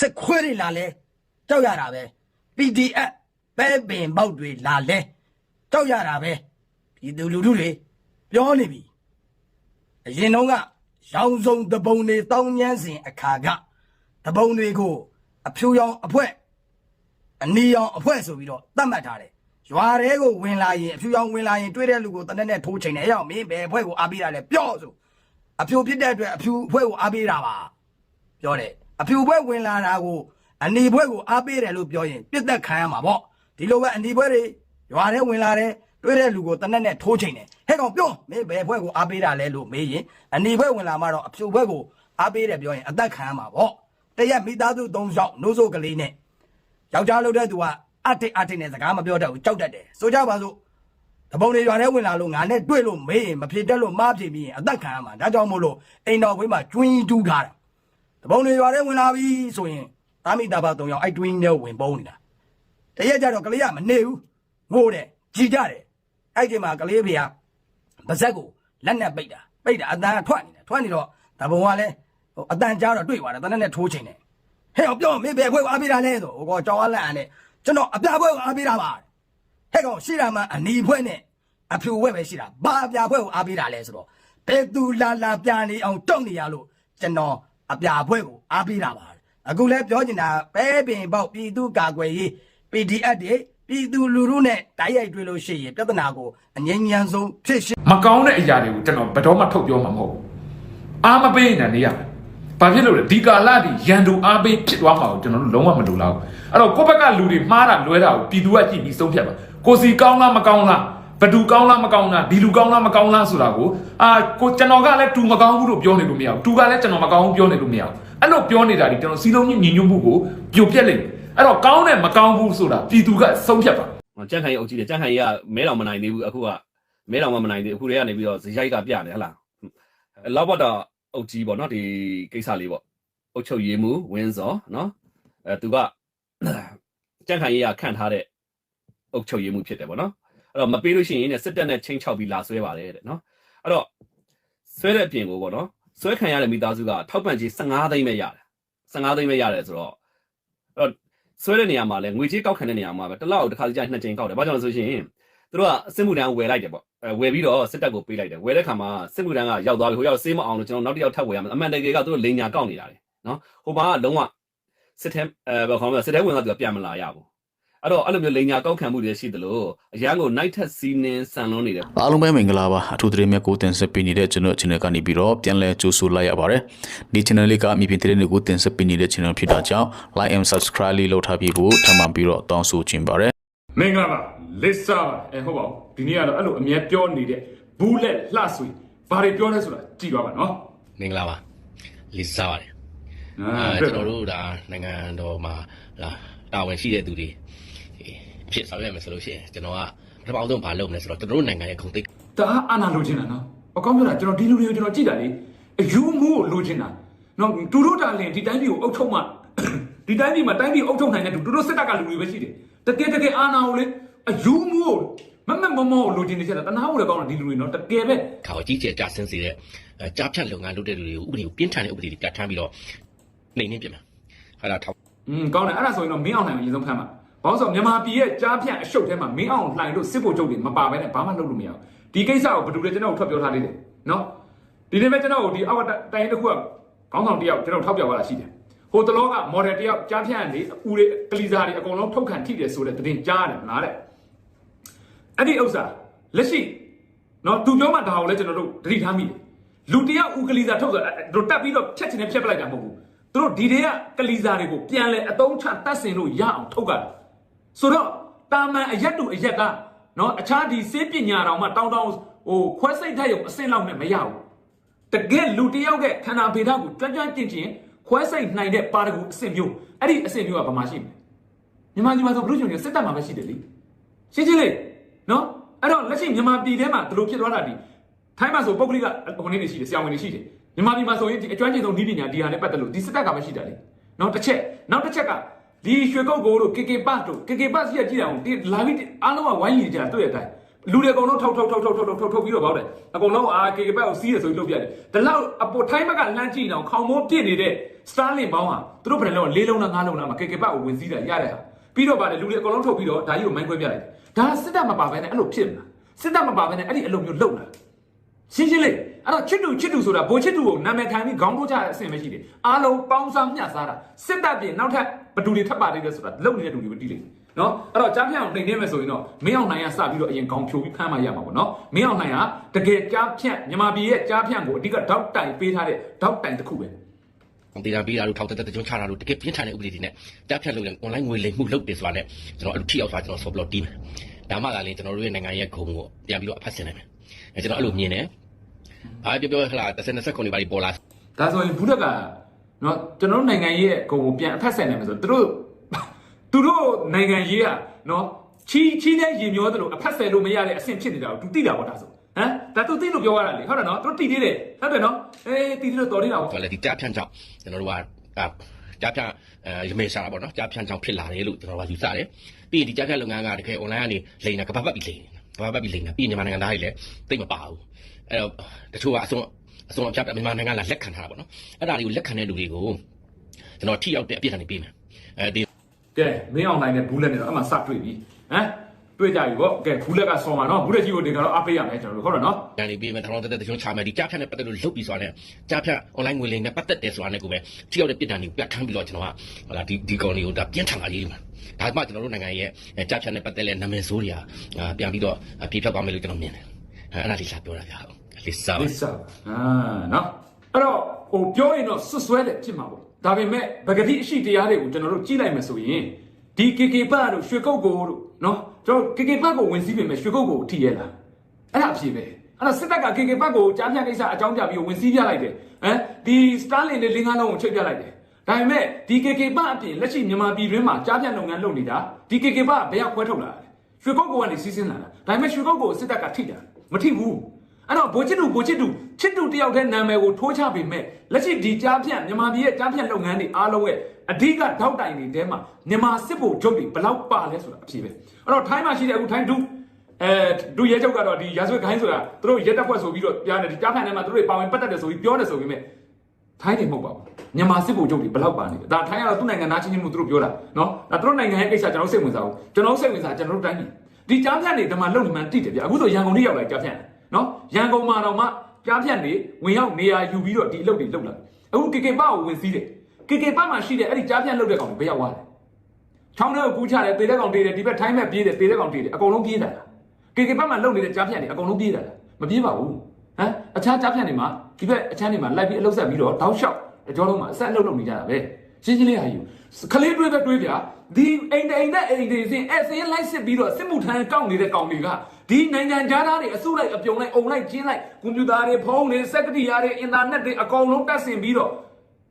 စစ်ခွေးတွေလာလဲကြောက်ရတာပဲ PDF ပဲပင်ပေါက်တွေလာလဲကြောက်ရတာပဲပြည်သူလူထုတွေပြောနေပြီအရင်တော့ကရောင်စုံတပုံတွေတောင်းညမ်းစဉ်အခါကတပုံတွေကိုအဖြူရောင်အဖွဲအနီရောင်အဖွဲဆိုပြီးတော့သတ်မှတ်ထားတယ်ရွာတဲကိုဝင်လာရင်အဖြူရောင်ဝင်လာရင်တွေ့တဲ့လူကိုတနက်နဲ့ထိုးချိန်တယ်အဲ့ရောက်မင်းဘယ်ဖွဲကိုအားပေးတာလဲပြောဆိုအဖြူဖြစ်တဲ့အတွက်အဖြူအဖွဲကိုအားပေးတာပါပြောတယ် အဖြူဘွဲဝင်လာတာကိုအနီဘွဲကိုအားပေးတယ်လို့ပြောရင်ပြစ်သက်ခံရမှာပေါ့ဒီလိုပဲအနီဘွဲတွေရွာထဲဝင်လာတယ်တွေ့တဲ့လူကိုတနက်နဲ့ထိုးချိန်တယ်ဟဲ့ကောင်ပြောမင်းဘယ်ဘွဲကိုအားပေးတာလဲလို့မေးရင်အနီဘွဲဝင်လာမှတော့အဖြူဘွဲကိုအားပေးတယ်ပြောရင်အသက်ခံရမှာပေါ့တရက်မိသားစု၃ယောက်နိုးစို့ကလေးနဲ့ယောက်ျားလုပ်တဲ့သူကအတိတ်အတိတ်နဲ့စကားမပြောတတ်ဘူးကြောက်တတ်တယ်ဆိုကြပါစို့တပုံတွေရွာထဲဝင်လာလို့ငါနဲ့တွေ့လို့မေးရင်မဖြစ်တတ်လို့မားဖြစ်ပြီးရင်အသက်ခံရမှာဒါကြောင့်မို့လို့အိမ်တော်ခွေးမှာကျွင်းတူးထားတာ တပုံတွေရွာထဲဝင်လာပြီဆိုရင်တာမိတာပါ၃ယောက်အဲ့တွင်းနဲ့ဝင်ပုံးနေတာတရက်ကြတော့ကလေးကမနေဘူးငိုတယ်ကြည်ကြတယ်အဲ့ဒီမှာကလေးဖေကပါဇက်ကိုလက်နဲ့ပိတ်တာပိတ်တာအတန်ကထွက်နေတယ်ထွက်နေတော့တပုံကလည်းဟိုအတန်ကြားတော့တွေ့သွားတယ်တနက်နဲ့ထိုးချိန်တယ်ဟဲ့အောင်ပြောမင်းဘယ်ခွဲကိုအားပေးတာလဲဆိုဟိုကောကြောင်အားလက်အန်နဲ့ကျွန်တော်အပြခွဲကိုအားပေးတာပါဟဲ့ကောင်ရှိတာမှအနီဖွဲ့နဲ့အဖြူဝဲပဲရှိတာဘာအပြာဖွဲ့ကိုအားပေးတာလဲဆိုတော့ဘယ်သူလာလာပြနေအောင်တောက်နေရလို့ကျွန်တော် အပြာဖွဲ့ကိုအားပေးတာပါအခုလဲပြောချင်တာပဲပင်ပေါက်ပြည်သူကာကွယ်ရေး PDF တွေပြည်သူလူထုနဲ့တိုက်ရိုက်တွေ့လို့ရှိရင်ပြဿနာကိုအငြင်းညံဆုံးဖြစ်ရှင်းမကောင်းတဲ့အရာတွေကိုကျွန်တော်ဘယ်တော့မှထုတ်ပြောမှာမဟုတ်ဘူးအားမပေးနိုင်နေရမယ်ဘာဖြစ်လို့လဲဒီကာလဒီရန်သူအားပေးဖြစ်သွားမှာကိုကျွန်တော်တို့လုံးဝမလိုလားဘူးအဲ့တော့ကိုယ့်ဘက်ကလူတွေမှားတာလွဲတာကိုပြည်သူကကြည့်ပြီးဆုံးဖြတ်ပါကိုစီကောင်းလားမကောင်းလား ဘယ်သူကောင်းလားမကောင်းလားဒီလူကောင်းလားမကောင်းလားဆိုတာကိုအာကိုကျွန်တော်ကလည်းတူမကောင်းဘူးလို့ပြောနေလို့မရဘူးတူကလည်းကျွန်တော်မကောင်းဘူးပြောနေလို့မရဘူးအဲ့လိုပြောနေတာဒီကျွန်တော်စီလုံးညညီညွတ်မှုကိုပြိုပြက်လိမ့်မယ်အဲ့တော့ကောင်းတယ်မကောင်းဘူးဆိုတာပြည်သူကဆုံးဖြတ်ပါကြက်ခိုင်အုပ်ကြီးတယ်ကြက်ခိုင်ကြီးကမဲတော်မနိုင်သေးဘူးအခုကမဲတော်မမနိုင်သေးအခုတည်းကနေပြီးတော့ဇရိုက်ကပြနေဟလားလောက်ဘတော့အုပ်ကြီးပေါ့နော်ဒီကိစ္စလေးပေါ့အုပ်ချုပ်ရေးမှုဝင်းစောနော်အဲသူကကြက်ခိုင်ကြီးကခန့်ထားတဲ့အုပ်ချုပ်ရေးမှုဖြစ်တယ်ပေါ့နော် အဲ့တော့မပေးလို့ရှိရင်တဲ့စစ်တပ်နဲ့ချင်းချောက်ပြီးလာဆွဲပါတယ်တဲ့နော်အဲ့တော့ဆွဲတဲ့အပြင်ကိုပေါ့နော်ဆွဲခံရတဲ့မိသားစုကထောက်ပံ့ကြေး15သိန်းပဲရတယ်15သိန်းပဲရတယ်ဆိုတော့အဲ့တော့ဆွဲတဲ့နေရာမှာလဲငွေကြေးကောက်ခံတဲ့နေရာမှာပဲတစ်လောက်တစ်ခါကြာနှစ်ကြိမ်ကောက်တယ်ဘာကြောင့်လဲဆိုရင်သူတို့ကအစစ်မှုတန်းဝယ်လိုက်တယ်ပေါ့ဝယ်ပြီးတော့စစ်တပ်ကိုပေးလိုက်တယ်ဝယ်တဲ့ခါမှာစစ်မှုတန်းကရောက်သွားပြီဟိုရောက်စေးမအောင်လို့ကျွန်တော်နောက်တစ်ယောက်ထပ်ဝယ်ရမယ်အမှန်တကယ်ကသူတို့လိန်ညာကောက်နေတာလေနော်ဟိုမှာကလုံးဝစစ်ထဲအဲဘာခေါ်မလဲစစ်ထဲဝင်ကသူကပြန်မလာရဘူး အဲ့တော့အဲ့လိုမျိုးလိန်ညာကောက်ခံမှုတွေရှိသလိုအရန်ကို night ထက်စီးနင်းဆန်လွန်းနေတယ်အားလုံးပဲမင်္ဂလာပါအထူးသတင်းများကိုတင်ဆက်ပေးနေတဲ့ကျွန်တော် channel ကနေပြီးတော့ပြန်လည်ကြိုဆိုလိုက်ရပါတယ်ဒီ channel လေးကမြေပြင်သတင်းတွေကိုတင်ဆက်ပေးနေတဲ့ channel ဖြစ်တာကြောင့် like and subscribe လေးလုပ်ထားပြီးဖို့ထပ်မံပြီးတော့တောင်းဆိုချင်ပါတယ်မင်္ဂလာပါလစ်စာပါအဲဟုတ်ပါဘူးဒီနေ့ကတော့အဲ့လိုအမြဲပြောနေတဲ့ဘူးလက်လှဆွေဘာတွေပြောလဲဆိုတာကြည့်ပါပါနော်မင်္ဂလာပါလေးစားပါတယ်အာအဲကျွန်တော်တို့ဒါနိုင်ငံတော်မှာဒါတာဝန်ရှိတဲ့သူတွေအ ဖြစ်ဆောင်ရွက်မယ်ဆိုလို့ရှိရင်ကျွန်တော်ကပထမဆုံးဘာလုပ်မလဲဆိုတော့ကျွန်တော်တို့နိုင်ငံရဲ့ဂုဏ်သိက္ခာတအားအာနာလိုချင်တာနော်အကောင်းပြောတာကျွန်တော်ဒီလူတွေကိုကျွန်တော်ကြည့်တာလေအယူမှုကိုလိုချင်တာနော်သူတို့တာလင်ဒီတိုင်းပြည်ကိုအုပ်ချုပ်မှဒီတိုင်းပြည်မှာတိုင်းပြည်အုပ်ချုပ်နိုင်တဲ့သူတို့စစ်တပ်ကလူတွေပဲရှိတယ်တကယ်တကယ်အာနာကိုလေအယူမှုကိုမမမမောလိုချင်နေချက်တာတနာဖို့လည်းကောင်းတာဒီလူတွေနော်တကယ်ပဲကိုအကြီးကျယ်ကြာဆင်းစေတဲ့အဲကြားဖြတ်လုပ်ငန်းလုပ်တဲ့လူတွေကိုဥပဒေကိုပြင်းထန်တဲ့ဥပဒေတွေပြဋ္ဌာန်းပြီးတော့နှိမ်နှင်းပြင်မယ်ဟာဒါထောက်อืมကောင်းတယ်အဲ့ဒါဆိုရင်တော့မင်းအောင်လှိုင်ကိုအရင်ဆုံးဖမ်းပါ ဘာလို့ဆိုတော့မြန်မာပြည်ရဲ့ကြားဖြန့်အရှုပ်ထဲမှာမင်းအောင်လှိုင်တို့စစ်ဖို့ချုပ်တွေမပါဘဲနဲ့ဘာမှလုပ်လို့မရဘူးဒီကိစ္စကိုဘယ်သူလဲကျွန်တော်တို့ထွက်ပြောထားသေးတယ်နော်ဒီနေ့ပဲကျွန်တော်တို့ဒီအောက်ကတိုင်တစ်ခုကခေါင်းဆောင်တစ်ယောက်ကျွန်တော်ထောက်ပြသွားတာရှိတယ်ဟိုတလောကမော်ဒယ်တစ်ယောက်ကြားဖြန့်နေဦးတွေကလီစာတွေအကုန်လုံးထုတ်ခံထိတယ်ဆိုတဲ့သတင်းကြားရတယ်မလားတဲ့အဲ့ဒီဥစ္စာလက်ရှိနော်သူပြောမှဒါကိုလည်းကျွန်တော်တို့သတိထားမိတယ်လူတစ်ယောက်ဦးကလီစာထုတ်ဆိုတို့တက်ပြီးတော့ဖြတ်ချင်တယ်ဖြတ်ပလိုက်တာမဟုတ်ဘူးသူတို့ဒီတွေကကလီစာတွေကိုပြန်လဲအတုံးချတတ်စင်လို့ရအောင်ထုတ်ကြတယ် ဆိုတော့တာမန်အရက်တူအရက်ကနော်အခြားဒီစေးပညာတော်မှတောင်းတောင်းဟိုခွဲစိတ်ထက်ရုံအစင်လောက်နဲ့မရဘူးတကယ်လူတစ်ယောက်ရဲ့ခန္ဓာဗေဒကိုကြွကြွကျင်ကျင်ခွဲစိတ်နိုင်တဲ့ပါရဂူအစင်မျိုးအဲ့ဒီအစင်မျိုးကဘာမှရှိမလဲမြန်မာပြည်မှာဆိုဘလို့ကျွန်တော်စစ်တပ်မှာပဲရှိတယ်လေရှင်းရှင်းလေးနော်အဲ့တော့လက်ရှိမြန်မာပြည်ထဲမှာဒီလိုဖြစ်သွားတာဒီထိုင်းမှာဆိုပုဂ္ဂလိကဟိုနေနေရှိတယ်ဆရာဝန်တွေရှိတယ်မြန်မာပြည်မှာဆိုရင်ဒီအကျွမ်းကျင်ဆုံးဤပညာဒီဟာနဲ့ပတ်သက်လို့ဒီစစ်တပ်ကမရှိတာလေနော်တစ်ချက်နောက်တစ်ချက်က ဒီရွှေကုတ်ကိုတို့ကေကေပတ်တို့ကေကေပတ်ရှိရကြည့်တာအောင်ဒီလာပြီးအားလုံးကဝိုင်းရည်ကြတာတွေ့ရတဲ့အတိုင်းလူတွေအကုန်လုံးထောက်ထောက်ထောက်ထောက်ထောက်ထောက်ထောက်ပြီးတော့ပေါ့တယ်အကုန်လုံးအာကေကေဘက်ကိုစီးရဆိုပြီးလုပ်ပြတယ်ဒီလောက်အပေါ်ထိုင်းဘက်ကလမ်းကြည့်အောင်ခေါင်မိုးပြစ်နေတဲ့စတာလင်ဘောင်းဟာသူတို့ဘယ်နဲ့လုံးလေးလုံးလားငါးလုံးလားမကေကေဘက်ကိုဝင်စည်းတယ်ရတဲ့ဟာပြီးတော့ပါတယ်လူတွေအကုန်လုံးထုတ်ပြီးတော့ဒါကြီးကိုမိုင်းခွဲပြလိုက်ဒါစစ်တပ်မပါဘဲနဲ့အဲ့လိုဖြစ်မလားစစ်တပ်မပါဘဲနဲ့အဲ့ဒီအလုပ်မျိုးလုပ်လားရှင်းရှင်းလေးအဲ့တော့ချစ်တူချစ်တူဆိုတာဘိုးချစ်တူကိုနာမည်ခံပြီးခေါင်းပိုးချတဲ့အဆင့်ပဲရှိတယ်အားလုံးပေါင်းစားမျှစားတာစစ်တပ်ပြင်နောက်ထပ် ဘယ်သူတွေထပ်ပါသေးလဲဆိုတာလုံနေတဲ့လူတွေပဲတီးလိမ့်မယ်နော်အဲ့တော့ကြားဖြန့်အောင်နှိမ်နေမယ်ဆိုရင်တော့မင်းအောင်နိုင်ကစပြီးတော့အရင်ခေါင်းဖြိုပြီးဖမ်းမှရမှာပေါ့နော်မင်းအောင်နိုင်ကတကယ်ကြားဖြန့်မြန်မာပြည်ရဲ့ကြားဖြန့်ကိုအဓိကတောက်တိုင်ပေးထားတဲ့တောက်တိုင်တစ်ခုပဲဒေတာပေးတာလို့ထောက်တက်တက်ကြုံချတာလို့တကယ်ပြင်းထန်တဲ့ဥပဒေတွေနဲ့တပ်ဖြတ်လို့လည်း online ငွေလိမ်မှုလုပ်တယ်ဆိုတာနဲ့ကျွန်တော်အဲ့လိုထိရောက်သွားကျွန်တော်ဆော့ဘလော့တီးမယ်ဒါမှသာလေကျွန်တော်တို့ရဲ့နိုင်ငံရဲ့ဂုဏ်ကိုပြန်ပြီးတော့အဖတ်ဆင်နိုင်မယ်အဲကျွန်တော်အဲ့လိုမြင်တယ်အားပြောပြောခလာ30 20ခုနေပါလိပေါ်လာဒါဆိုရင်ဘူးတက် ကနော်ကျွန်တော်တို့နိုင်ငံရဲ့ဂုံကိုပြန်အဖက်ဆက်နိုင်မယ်ဆိုသူတို့သူတို့နိုင်ငံရေးကနော်ချီချီနဲ့ရင်မျောသလိုအဖက်ဆက်လို့မရတဲ့အဆင့်ဖြစ်နေတာကိုသူသိတာပေါ့ဒါဆိုဟမ်ဒါသူသိလို့ပြောရတာလေဟုတ်တယ်နော်သူတို့တည်သေးတယ်ဟုတ်တယ်နော်အေးတည်သေးလို့တော်သေးတာပေါ့ဆိုတော့လေဒီတပ်ဖြတ်ကြောင့်ကျွန်တော်တို့ကအာတပ်ဖြတ်အဲရမေရှာတာပေါ့နော်တပ်ဖြတ်ကြောင့်ဖြစ်လာတယ်လို့ကျွန်တော်ကယူဆတယ်ပြီးရင်ဒီတပ်ဖြတ်လုပ်ငန်းကတကယ် online ကနေလိမ်တာကပတ်ပတ်ပြီးလိမ်ကပတ်ပတ်ပြီးလိမ်တာပြီးရင်မြန်မာနိုင်ငံသားတွေလည်းသိမပါဘူးအဲ့တော့တချို့ကအစုံ အစုံအဖြတ်မြန်မာနိုင်ငံကလက်ခံထားတာပေါ့နော်အဲ့ဒါတွေကိုလက်ခံတဲ့လူတွေကိုကျွန်တော်ထိရောက်တဲ့အပြစ်ဒဏ်တွေပေးမယ်အဲဒီကဲမင်းအောင်နိုင်တဲ့ဘူးလက်နဲ့တော့အမှစတွေ့ပြီဟမ်တွေ့ကြပြီပေါ့ကဲဘူးလက်ကဆော်မှာနော်ဘူးလက်ကြီးကိုတင်ကတော့အပေးရမယ်ကျွန်တော်တို့ဟုတ်တယ်နော်တန်လေးပေးမယ်တောင်းတက်တက်တချို့ချမယ်ဒီကြားဖြတ်နဲ့ပတ်သက်လို့လုတ်ပြီးဆိုတာနဲ့ကြားဖြတ် online ငွေလိမ်နဲ့ပတ်သက်တယ်ဆိုတာနဲ့ကိုပဲထိရောက်တဲ့ပြစ်ဒဏ်တွေကိုပြဋ္ဌာန်းပြီးတော့ကျွန်တော်ကဟလာဒီဒီကောင်တွေကိုဒါပြင်းထန်လာရေးမှာဒါမှကျွန်တော်တို့နိုင်ငံရဲ့ကြားဖြတ်နဲ့ပတ်သက်တဲ့နာမည်ဆိုးတွေကပြန်ပြီးတော့ပြေဖြတ်သွားမယ်လို့ကျွန်တော်မြင်တယ်အဲ့ဒါလေးလာပြောတာဗျာဟုတ် လေးစားပါလစ်စာအာနော်အဲ့တော့ဟိုပြောရင်တော့ဆွဆွဲတယ်ဖြစ်မှာပေါ့ဒါပေမဲ့ဗဂတိအရှိတရားတွေကိုကျွန်တော်တို့ကြည့်လိုက်မယ်ဆိုရင်ဒီ KK ပတ်တို့ရွှေကုတ်ကိုတို့နော်ကျွန်တော် KK ပတ်ကိုဝင်စည်းပြင်မယ်ရွှေကုတ်ကိုထိရဲလားအဲ့ဒါအဖြစ်ပဲအဲ့တော့စစ်တပ်က KK ပတ်ကိုကြားဖြတ်ကိစ္စအကြောင်းပြပြီးဝင်စည်းပြလိုက်တယ်ဟမ်ဒီစတာလင်နဲ့လင်းကားလုံးကိုချိန်ပြလိုက်တယ်ဒါပေမဲ့ဒီ KK ပတ်အပြင်လက်ရှိမြန်မာပြည်တွင်းမှာကြားဖြတ်လုပ်ငန်းလုပ်နေတာဒီ KK ပတ်ကဘယ်ရောက်ခွဲထုတ်လာလဲရွှေကုတ်ကိုကနေစီးဆင်းလာတာဒါပေမဲ့ရွှေကုတ်ကိုစစ်တပ်ကထိတာမထိဘူး အဲ့တော့ဘိုးချစ်တူဘိုးချစ်တူချစ်တူတယောက်တည်းနာမည်ကိုထိုးချပေမဲ့လက်ရှိဒီကြားဖြန့်မြန်မာပြည်ရဲ့ကြားဖြန့်လုပ်ငန်းတွေအားလုံးရဲ့အဓိကထောက်တိုင်တွေထဲမှာမြန်မာစစ်ဗိုလ်ချုပ်တွေဘယ်လောက်ပါလဲဆိုတာအဖြစ်ပဲအဲ့တော့ထိုင်းမှာရှိတဲ့အခုထိုင်းဒုအဲဒုရဲချုပ်ကတော့ဒီရာဇဝတ်ခိုင်းဆိုတာသူတို့ရဲတပ်ဖွဲ့ဆိုပြီးတော့ပြောတယ်ဒီကြားဖြန့်ထဲမှာသူတို့တွေပါဝင်ပတ်သက်တယ်ဆိုပြီးပြောတယ်ဆိုပေမဲ့ထိုင်းတွေမဟုတ်ပါဘူးမြန်မာစစ်ဗိုလ်ချုပ်တွေဘယ်လောက်ပါနေလဲဒါထိုင်းကတော့သူ့နိုင်ငံသားချင်းချင်းမှုသူတို့ပြောတာနော်ဒါသူတို့နိုင်ငံရဲ့ကိစ္စကျွန်တော်စိတ်ဝင်စားဘူးကျွန်တော်စိတ်ဝင်စားကျွန်တော်တို့တိုင်းပြည်ဒီကြားဖြန့်တွေဒီမှာလုံနေမှန်းတိတယ်ဗျအခုဆိုရန်ကုန်ထိရောက်လာကြားဖြန့်တယ် နော်ရန်ကုန်မှာတော့မှကြားဖြတ်နေဝင်ရောက်နေရာယူပြီးတော့ဒီအလုပ်တွေလုပ်လာအခုကေကေပကိုဝင်စည်းတယ်ကေကေပမှာရှိတဲ့အဲ့ဒီကြားဖြတ်လုပ်တဲ့ကောင်တွေဘယ်ရောက်သွားလဲချောင်းထဲကိုကူးချတယ်တေတဲ့ကောင်တေးတယ်ဒီဘက်ထိုင်းဘက်ပြေးတယ်တေတဲ့ကောင်တေးတယ်အကုန်လုံးပြေးတာလားကေကေပမှာလုပ်နေတဲ့ကြားဖြတ်တွေအကုန်လုံးပြေးတာလားမပြေးပါဘူးဟမ်အခြားကြားဖြတ်တွေမှာဒီဘက်အခြားတွေမှာလိုက်ပြီးအလုပ်ဆက်ပြီးတော့တောက်လျှောက်အကြောလုံးမှာအဆက်အလုပ်လုပ်နေကြတာပဲရှင်းရှင်းလေးဟာယူခလေးတွေးပဲတွေးပြဒီအိမ်တအိမ်နဲ့အိမ်တွေစင်အဲ့စင်းလိုက်စစ်ပြီးတော့စစ်မှုထမ်းကောက်နေတဲ့ကောင်တွေက ဒီနိုင်ငံသားတွေအစုလိုက်အပြုံလိုက်အုံလိုက်ကျင်းလိုက်ကွန်ပျူတာတွေဖုန်းတွေစက်ကရိယာတွေအင်တာနက်တွေအကောင်လုံးတက်ဆင်ပြီးတော့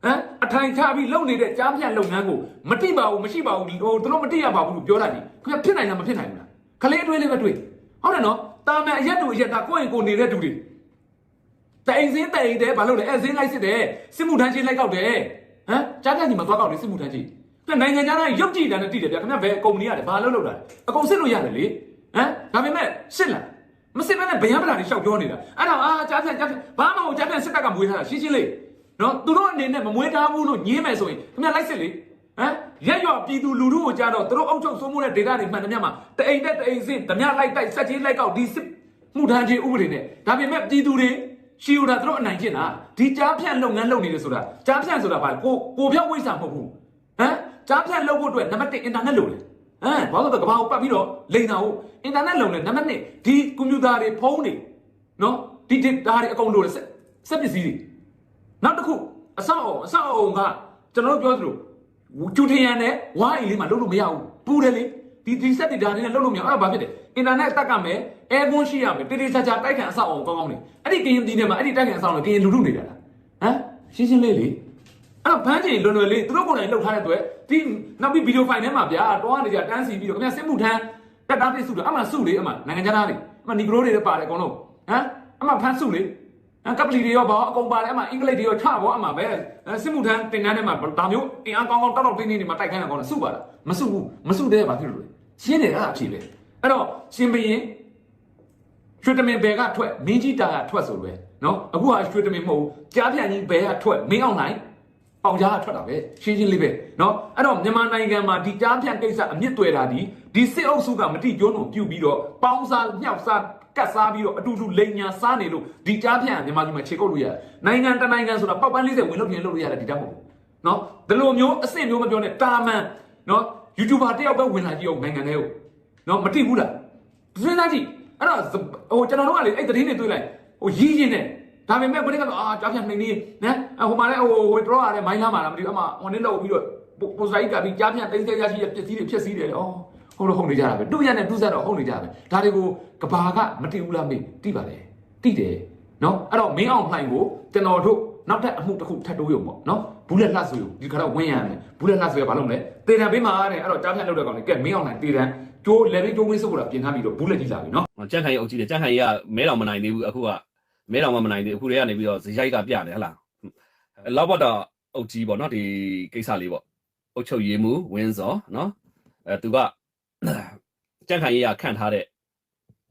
ဟမ်အထိုင်ချပြီးလုပ်နေတဲ့ကြားဖြတ်လုပ်ငန်းကိုမတိပါဘူးမရှိပါဘူးဟိုသူတို့မတိရပါဘူးလို့ပြောလိုက်ပြီခင်ဗျဖြစ်နိုင်လားမဖြစ်နိုင်ဘူးလားခလေးတွေးလေးပဲတွေးဟုတ်တယ်နော်တာမန်အရက်တို့အရက်ဒါကိုယ့်ရင်ကိုယ်နေတဲ့သူတွေတိုင်စင်းတိုင်တယ်ဘာလို့လဲအဲစင်းလိုက်စစ်တယ်စစ်မှုထမ်းချင်းလိုက်ကောက်တယ်ဟမ်ကြားပြညီမှာသွားကောက်တယ်စစ်မှုထမ်းချင်းကနိုင်ငံခြားသားရုပ်ကြည့်တယ်နဲ့တည်တယ်ဗျာခင်ဗျဘယ်ကုမ္ပဏီရတယ်ဘာလို့လုပ်တာလဲအကုန်စစ်လို့ရတယ်လေဟမ် ဒါပေမဲ့စစ်လားမစစ်ဘဲနဲ့ဗျံပလာတွေရှောက်ပြောနေတာအဲ့တော့အာကြားပြကြားပြဘာမှမဟုတ်ကြားပြစစ်တပ်ကမွေးထားတာရှင်းရှင်းလေးနော်သူတို့အနေနဲ့မမွေးထားဘူးလို့ညင်းမယ်ဆိုရင်ခင်ဗျလိုက်စစ်လေဟမ်ရက်ရွပြည်သူလူထုကိုကြားတော့သူတို့အုပ်ချုပ်စိုးမိုးတဲ့ဒေတာတွေမှန်တယ်မြတ်မှာတအိမ်နဲ့တအိမ်စင်းဓမြလိုက်တိုက်စက်ကြီးလိုက်ကောက်ဒီစစ်မှုထမ်းချင်းဥပဒေနဲ့ဒါပေမဲ့ပြည်သူတွေရှီယိုတာသူတို့အနိုင်ကျင့်တာဒီကြားဖြန့်လုပ်ငန်းလုပ်နေတယ်ဆိုတာကြားဖြန့်ဆိုတာဘာလဲကိုကိုဖြောက်ဝိစာမဟုတ်ဘူးဟမ်ကြားဖြန့်လုပ်ဖို့အတွက်နံပါတ်1အင်တာနက်လုပ်တယ် ဟမ်ဘာလို့လဲကဘာကိုပတ်ပြီးတော့လိန်တာဟုတ်အင်တာနက်လုပ်တယ်နံပါတ်2ဒီကွန်ပျူတာတွေဖုန်းတွေနော်ဒီဒီဒါတွေအကုန်လို့ဆက်ဆက်ပစ္စည်းတွေနောက်တစ်ခုအဆောက်အအုံအဆောက်အအုံကကျွန်တော်တို့ပြောသလိုကျူထရန်နဲ့ဝါအိမ်လေးမှာလုပ်လို့မရဘူးပူတယ်လေဒီဒီဆက်တွေဒါတွေနဲ့လုပ်လို့မရဘူးအဲ့ဒါဘာဖြစ်လဲအင်တာနက်တက်ကမယ်အဲကွန်းရှိရမယ်တေးသေးချာချာတိုက်ခံအဆောက်အအုံကောင်းကောင်းနေအဲ့ဒီကရင်ဒီထဲမှာအဲ့ဒီတိုက်ခံအဆောက်အအုံကရင်လူထုနေတာလားဟမ်ရှင်းရှင်းလေးလေအဲ့တော့ဖမ်းချင်လွန်လွယ်လေးသူတို့ကိုယ်တိုင်လှုပ်ထားတဲ့အတွက် ဒီနောက်ပြီးဗီဒီယိုဖိုင်ထဲမှာဗျာတွားနေကြတန်းစီပြီးတော့ခင်ဗျစစ်မှုထမ်းတက်တာပြစ်စုတယ်အမှစုလေအမှနိုင်ငံခြားသားတွေအမှနီဂရိုတွေလည်းပါတယ်အကုန်လုံးဟမ်အမှဖမ်းစုလေအကပလီတွေရောဘောအကုန်ပါတယ်အမှအင်္ဂလိပ်တွေရောချဘောအမှပဲစစ်မှုထမ်းတင်တန်းထဲမှာဒါမျိုးအင်အားကောင်းကောင်းတောက်တောက်တင်းတင်းနေမှာတိုက်ခိုင်းတာကောင်းတယ်စုပါလားမစုဘူးမစုတဲ့ဘာဖြစ်လို့လဲရှင်းတယ်အဲ့ဒါအဖြစ်ပဲအဲ့တော့ရှင်ဘရင်ရွှေတမင်ဘယ်ကထွက်မင်းကြီးတာကထွက်ဆိုပဲနော်အခုဟာရွှေတမင်မဟုတ်ဘူးကြားပြန်ကြီးဘယ်ကထွက်မင်းအောင်နိုင် ပေါင်ကြားကထွက်တာပဲရှင်းရှင်းလေးပဲနော်အဲ့တော့မြန်မာနိုင်ငံမှာဒီကြားပြန်ကိစ္စအမြင့်တွေ့တာဒီဒီစစ်အုပ်စုကမတိကျုံးတို့ပြုတ်ပြီးတော့ပေါင်းစားညှောက်စားကတ်စားပြီးတော့အတူတူလိန်ညာစားနေလို့ဒီကြားပြန်ကမြန်မာပြည်မှာခြေကုပ်လို့ရတယ်နိုင်ငံတနိုင်ငံဆိုတာပေါက်ပန်း40ဝင်လို့ပြင်လို့လို့ရတယ်ဒီတတ်မဟုတ်ဘူးနော်ဒီလိုမျိုးအစ်စ်မျိုးမပြောနဲ့တာမန်နော် YouTuber တယောက်ပဲဝင်လာကြည့်အောင်နိုင်ငံထဲကိုနော်မတိဘူးလားစဉ်းစားကြည့်အဲ့တော့ဟိုကျွန်တော်တို့ကလေအဲ့သတင်းတွေတွေ့လိုက်ဟိုရီးရင်းနဲ့ ဒါပေမဲ့ဘယ်နဲ့ကတော့အာကြားပြန်နှိမ့်နေနော်ဟိုမှာလည်းဟိုဟိုတော့ရတယ်မိုင်းလာမှာလားမသိဘူးအမဟိုနေ့လောက်ပြီးတော့ပိုစရိုက်ကပြီးကြားပြန်တင်းကြရရှိတဲ့ပစ္စည်းတွေဖြစ်စည်းတယ်ဩဟုတ်တော့ဟုတ်နေကြတာပဲတူရနဲ့တူဆက်တော့ဟုတ်နေကြတာပဲဒါတွေကိုကဘာကမတိဘူးလားမေးတိပါတယ်တိတယ်နော်အဲ့တော့မင်းအောင်လှိုင်ကိုကျွန်တော်တို့နောက်ထပ်အမှုတစ်ခုထပ်တိုးရုံပေါ့နော်ဘူးလက်လှဆိုရုံဒီခါတော့ဝင်းရမယ်ဘူးလက်လှဆိုရဘာလုပ်မလဲတေတံပေးမှာတဲ့အဲ့တော့ကြားဖြတ်လုပ်တဲ့ကောင်လေကဲမင်းအောင်လှိုင်တေတံကျိုးလေဘီကျိုးဝင်းစုပ်ကပြင်ထားပြီးတော့ဘူးလက်ကြီးလာပြီနော်ကြက်ခိုင်အုပ်ကြီးတယ်ကြက်ခိုင်ကြီးကမဲတော်မနိုင်သေးဘူးအခုက မဲတော်မနိုင်သေးဘူးအခုတည်းကနေပြီးတော့ဇရိုက်ကပြတယ်ဟလားလောက်ဘတော့အုပ်ကြီးပေါ့နော်ဒီကိစ္စလေးပေါ့အုပ်ချုပ်ရေးမှုဝင်းစော်နော်အဲသူကကြက်ခိုင်ကြီးကခန့်ထားတဲ့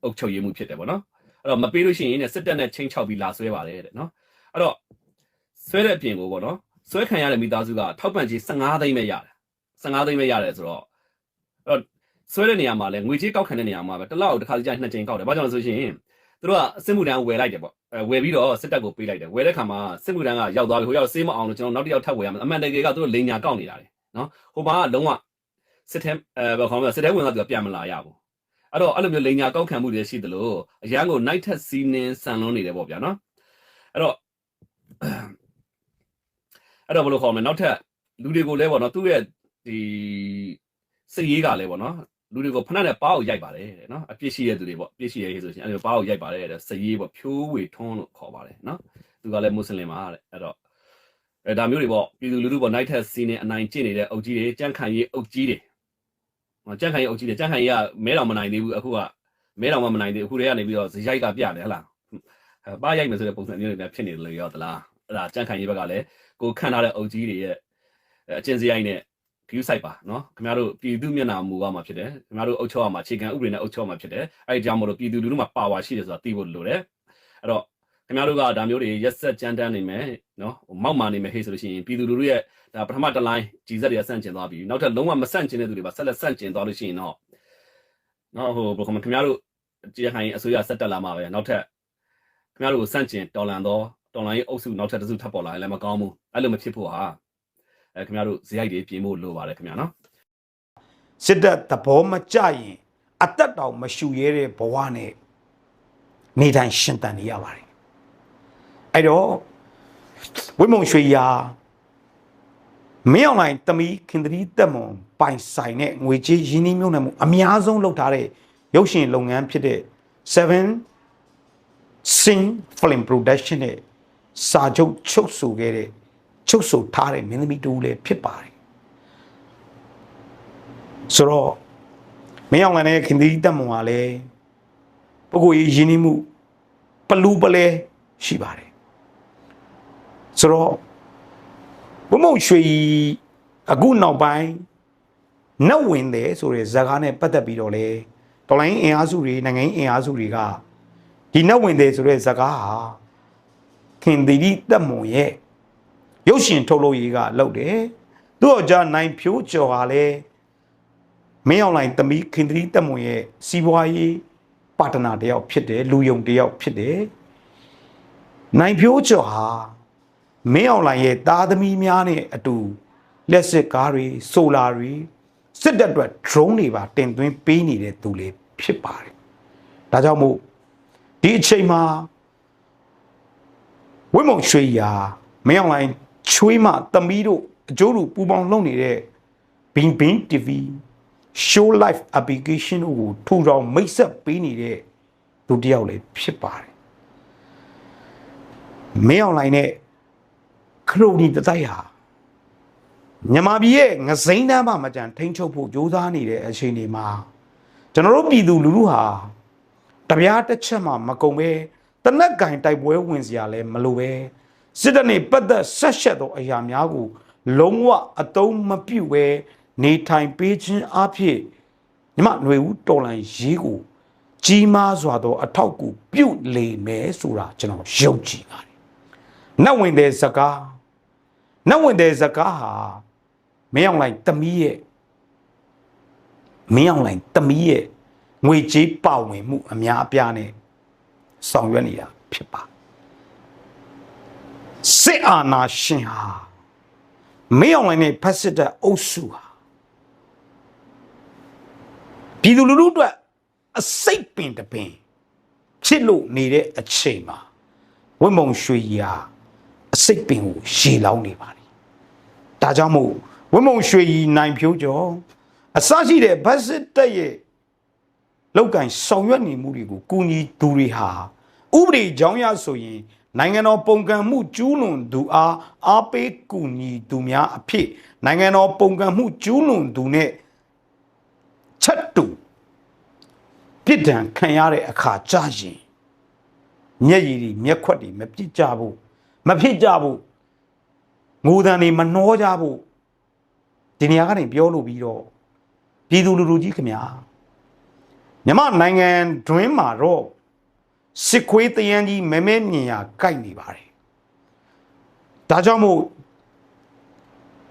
အုပ်ချုပ်ရေးမှုဖြစ်တယ်ပေါ့နော်အဲ့တော့မပေးလို့ရှိရင်စစ်တပ်နဲ့ချင်းချောက်ပြီးလာဆွဲပါတယ်တဲ့နော်အဲ့တော့ဆွဲတဲ့အပြင်ကိုပေါ့နော်ဆွဲခံရတဲ့မိသားစုကထောက်ပံ့ကြီး15သိန်းပဲရတယ်15သိန်းပဲရတယ်ဆိုတော့အဲ့တော့ဆွဲတဲ့နေရာမှာလဲငွေကြေးကောက်ခံတဲ့နေရာမှာပဲတစ်လောက်တစ်ခါကြာနှစ်ကြိမ်ကောက်တယ်။ဘာကြောင့်လဲဆိုရှင် သူတို့ကစစ်မှုထမ်းဝယ်လိုက်တယ်ပေါ့။အဲဝယ်ပြီးတော့စစ်တပ်ကိုပေးလိုက်တယ်။ဝယ်တဲ့ခါမှာစစ်မှုထမ်းကရောက်သွားပြီဟိုရောက်စေးမအောင်လို့ကျွန်တော်နောက်တစ်ယောက်ထပ်ဝယ်ရမယ်။အမှန်တကယ်ကသူတို့လိန်ညာကောက်နေတာလေနော်။ဟိုမှာကလုံးဝစစ်ထဲအဲဘာခေါ်မလဲစစ်ထဲဝင်ကသူကပြန်မလာရဘူး။အဲ့တော့အဲ့လိုမျိုးလိန်ညာကောက်ခံမှုတွေရှိသလိုအရန်ကို night ထက်စီးနင်းဆန်လွန်းနေတယ်ပေါ့ဗျာနော်။အဲ့တော့အဲ့တော့ဘယ်လိုခေါ်မလဲနောက်ထပ်လူတွေကိုလဲပေါ့နော်သူ့ရဲ့ဒီစစ်ရေးကလည်းပေါ့နော် လူတွေကိုဖဏနဲ့ပါးကိုရိုက်ပါတယ်တဲ့နော်အပြစ်ရှိတဲ့သူတွေပေါ့အပြစ်ရှိရဲ့ဆိုရှင်အဲ့လိုပါးကိုရိုက်ပါတယ်တဲ့စရေးပေါ့ဖြိုးဝေထွန်းလို့ခေါ်ပါတယ်နော်သူကလည်းမွတ်စလင်ပါတဲ့အဲ့တော့အဲဒါမျိုးတွေပေါ့ပြည်သူလူထုပေါ့ night test စီးနေအနိုင်ကျင့်နေတဲ့အုပ်ကြီးတွေကြန့်ခိုင်ရေးအုပ်ကြီးတွေဟောကြန့်ခိုင်ရေးအုပ်ကြီးတွေကြန့်ခိုင်ရေးကမဲတော်မနိုင်သေးဘူးအခုကမဲတော်မနိုင်သေးဘူးအခုတည်းကနေပြီးတော့ဇရိုက်ကပြတယ်ဟလားအဲပါးရိုက်မယ်ဆိုတဲ့ပုံစံမျိုးတွေလည်းဖြစ်နေတယ်လို့ရောသလားအဲ့ဒါကြန့်ခိုင်ရေးဘက်ကလည်းကိုခန့်ထားတဲ့အုပ်ကြီးတွေရဲ့အကျင့်စရိုက်နဲ့ ဂရုစိုက်ပါနော်ခင်ဗျားတို့ပြည်သူမျက်နှာမူကမှာဖြစ်တယ်ခင်ဗျားတို့အုပ်ချုပ်ရမှာအခြေခံဥပဒေနဲ့အုပ်ချုပ်မှာဖြစ်တယ်အဲဒီကြောင့်မလို့ပြည်သူလူထုမှာပါဝါရှိတယ်ဆိုတာသိဖို့လိုတယ်အဲ့တော့ခင်ဗျားတို့ကဒါမျိုးတွေရက်ဆက်ကြမ်းတမ်းနေမယ်နော်မောက်မာနေမယ်ဟေ့ဆိုလို့ရှိရင်ပြည်သူလူထုရဲ့ဒါပထမတစ်လိုင်းကြီးစက်တွေကဆန့်ကျင်သွားပြီနောက်ထပ်လုံးဝမဆန့်ကျင်တဲ့သူတွေပါဆက်လက်ဆန့်ကျင်သွားလို့ရှိရင်တော့နော်ဟိုဘယ်ကောင်ခင်ဗျားတို့ကြည်ခိုင်အစိုးရဆက်တက်လာမှာပဲနောက်ထပ်ခင်ဗျားတို့ကိုဆန့်ကျင်တော်လန်တော့တော်လန်ရေးအုပ်စုနောက်ထပ်တစုထပ်ပေါ်လာရင်လည်းမကောင်းဘူးအဲ့လိုမဖြစ်ဖို့ဟာ အဲခင်ဗျားတို့ဇယိုက်တွေပြင်ဖို့လိုပါတယ်ခင်ဗျာနော်စစ်တပ်သဘောမကျရင်အသက်တောင်မရှူရဲတဲ့ဘဝနဲ့နေတိုင်းရှင်တန်နေရပါတယ်အဲ့တော့ဝိမုံရွှေရာမင်းအောင်လိုင်းတမီခင်တရီတက်မွန်ပိုင်ဆိုင်တဲ့ငွေကြေးရင်းနှီးမြှုပ်နှံမှုအများဆုံးလုပ်ထားတဲ့ရုပ်ရှင်လုပ်ငန်းဖြစ်တဲ့7 Sing Film Production နဲ့စာချုပ်ချုပ်ဆိုခဲ့တဲ့ ချုပ်ဆိုထားတဲ့မင်းသမီးတူလည်းဖြစ်ပါတယ်ဆိုတော့မင်းအောင်လှိုင်နဲ့ခင်သီးတက်မွန်ကလည်းပုဂ္ဂိုလ်ရေးရင်းနှီးမှုပလူပလဲရှိပါတယ်ဆိုတော့ဘုံမုံရွှေအခုနောက်ပိုင်းနှက်ဝင်တယ်ဆိုတဲ့ဇာတ်ကားနဲ့ပတ်သက်ပြီးတော့လေတော်လိုင်းအင်အားစုတွေနိုင်ငံရေးအင်အားစုတွေကဒီနှက်ဝင်တယ်ဆိုတဲ့ဇာတ်ကားဟာခင်သီးတက်မွန်ရဲ့ ရုပ်ရှင်ထုတ်လို့ရေးကလုပ်တယ်သူ့အကြနိုင်ဖြိုးကျော်ဟာလည်းမင်းအောင်လိုင်းတမီခင်သရီတက်မွန်ရဲ့စီးပွားရေးပါတနာတယောက်ဖြစ်တယ်လူယုံတယောက်ဖြစ်တယ်နိုင်ဖြိုးကျော်ဟာမင်းအောင်လိုင်းရဲ့သားသမီးများနဲ့အတူလက်စစ်ကားတွေဆိုလာတွေစစ်တပ်အတွက် drone တွေပါတင်သွင်းပေးနေတဲ့သူလေးဖြစ်ပါတယ်ဒါကြောင့်မို့ဒီအချိန်မှာဝိမုံရွှေရာမင်းအောင်လိုင်း ချွေးမသမီးတို့အကျိုးတူပူပေါင်းလုပ်နေတဲ့ဘင်ဘင် TV show life application ကိုထူထောင်မိတ်ဆက်ပေးနေတဲ့သူတစ်ယောက်လည်းဖြစ်ပါတယ်မင်းအွန်လိုင်းနဲ့ခရိုနီတတိုက်ဟာမြန်မာပြည်ရဲ့ငစိမ့်တန်းမှမကြံထိန်းချုပ်ဖို့ကြိုးစားနေတဲ့အချိန်တွေမှာကျွန်တော်တို့ပြည်သူလူထုဟာတပြားတစ်ချက်မှမကုံပဲတနက်ကင်တိုက်ပွဲဝင်စရာလည်းမလိုပဲ စစ်တပ်နဲ့ပတ်သက်ဆက်ရှက်သောအရာများကိုလုံးဝအတုံးမပြုတ်ပဲနေထိုင်ပေးခြင်းအဖြစ်ညီမຫນွေဦးတော်လန်ရေးကိုကြီးမားစွာသော အထောက်အကူပြုလေမယ်ဆိုတာကျွန်တော်ယုံကြည်ပါတယ်။နတ်ဝင်တဲ့ဇကားနတ်ဝင်တဲ့ဇကားဟာမင်းအောင်လိုက်တမီးရဲ့မင်းအောင်လိုက်တမီးရဲ့ငွေကြေးပါဝင်မှုအများအပြားနဲ့ဆောင်ရွက်နေတာဖြစ်ပါ စစ်အာဏာရှင်ဟာမင်းအောင်လိုက်နဲ့ဖက်စစ်တဲ့အုပ်စုဟာပြည်သူလူထုအတွက်အစိတ်ပင်တပင်ဖြစ်လို့နေတဲ့အချိန်မှာဝိမုံရွှေကြီးဟာအစိတ်ပင်ကိုရှည်လောင်းနေပါလေဒါကြောင့်မို့ဝိမုံရွှေကြီးနိုင်ဖြိုးကျော်အစရှိတဲ့ဗတ်စစ်တက်ရဲ့လောက်ကင်ဆောင်ရွက်နေမှုတွေကိုကူညီသူတွေဟာဥပဒေကြောင်းရဆိုရင် နိုင်ငံတော်ပုံကံမှုကျူးလွန်သူအားအားပေးကူညီသူများအဖြစ်နိုင်ငံတော်ပုံကံမှုကျူးလွန်သူနဲ့ချက်တူပြစ်ဒဏ်ခံရတဲ့အခါကြာရင်မျက်ရည်တွေမျက်ခွက်တွေမပြစ်ကြဘူးမဖြစ်ကြဘူးငိုတန်တွေမနှောကြဘူးဒီနေရာကနေပြောလို့ပြီးတော့ပြည်သူလူထုကြီးခင်ဗျာမြမနိုင်ငံတွင်းမှာတော့ စစ်ခွေးတယန်းကြီးမဲမဲမြင်ရကြိုက်နေပါတယ်ဒါကြောင့်မို့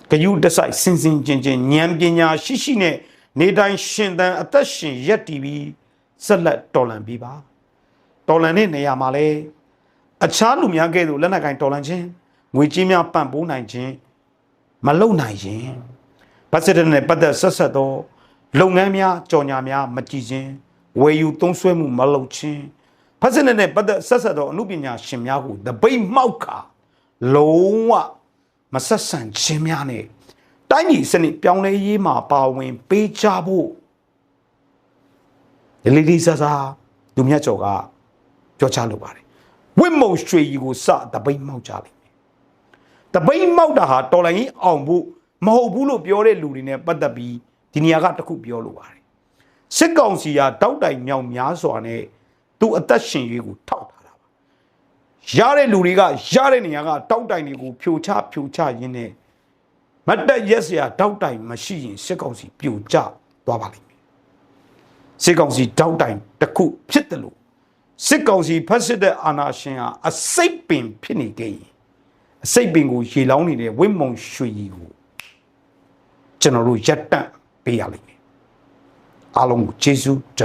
ဂယုတဆိုင်စင်စင်ချင်းချင်းဉာဏ်ပညာရှိရှိနဲ့နေတိုင်းရှင်သန်အသက်ရှင်ရက်တည်ပြီးဆက်လက်တော်လန်ပြီးပါတော်လန်တဲ့နေရာမှာလဲအခြားလူများကဲ့သို့လက်နက်ကင်တော်လန်ခြင်းငွေကြေးများပံ့ပိုးနိုင်ခြင်းမလုံနိုင်ရင်ဗတ်စစ်တဲ့နဲ့ပတ်သက်ဆက်ဆက်သောလုပ်ငန်းများကြော်ညာများမကြည်ခြင်းဝယ်ယူသုံးစွဲမှုမလုပ်ခြင်း ဖတ်စစ်တဲ့နဲ့ပတ်သက်ဆက်ဆက်သောအမှုပညာရှင်များကိုတပိတ်မှောက်ခါလုံးဝမဆက်ဆံခြင်းများနဲ့တိုင်းပြည်စနစ်ပြောင်းလဲရေးမှာပါဝင်ပေးကြဖို့ဒီလေးလေးစားစားလူမြတ်ကျော်ကပြောချလိုပါတယ်ဝိမုံရွှေကြီးကိုစတပိတ်မှောက်ကြလိမ့်မယ်တပိတ်မှောက်တာဟာတော်လိုင်းကြီးအောင်ဖို့မဟုတ်ဘူးလို့ပြောတဲ့လူတွေနဲ့ပတ်သက်ပြီးဒီနေရာကတခုပြောလိုပါတယ်စစ်ကောင်စီကတောက်တိုင်မြောင်များစွာနဲ့ သူ့အသက်ရှင်ရေးကိုထောက်ထားတာပါရတဲ့လူတွေကရတဲ့နေရာကတောက်တိုင်တွေကိုဖြိုချဖြိုချရင်းနဲ့မတ်တက်ရက်စရာတောက်တိုင်မရှိရင်စစ်ကောင်စီပြိုကျသွားပါလိမ့်မယ်စစ်ကောင်စီတောက်တိုင်တစ်ခုဖြစ်တယ်လို့စစ်ကောင်စီဖက်စစ်တဲ့အာဏာရှင်ဟာအစိတ်ပင်ဖြစ်နေခဲ့ရင်အစိတ်ပင်ကိုရေလောင်းနေတဲ့ဝိမုံရွှေကြီးကိုကျွန်တော်တို့ရက်တန့်ပေးရလိမ့်မယ်အားလုံးကိုကျေးဇူးတင်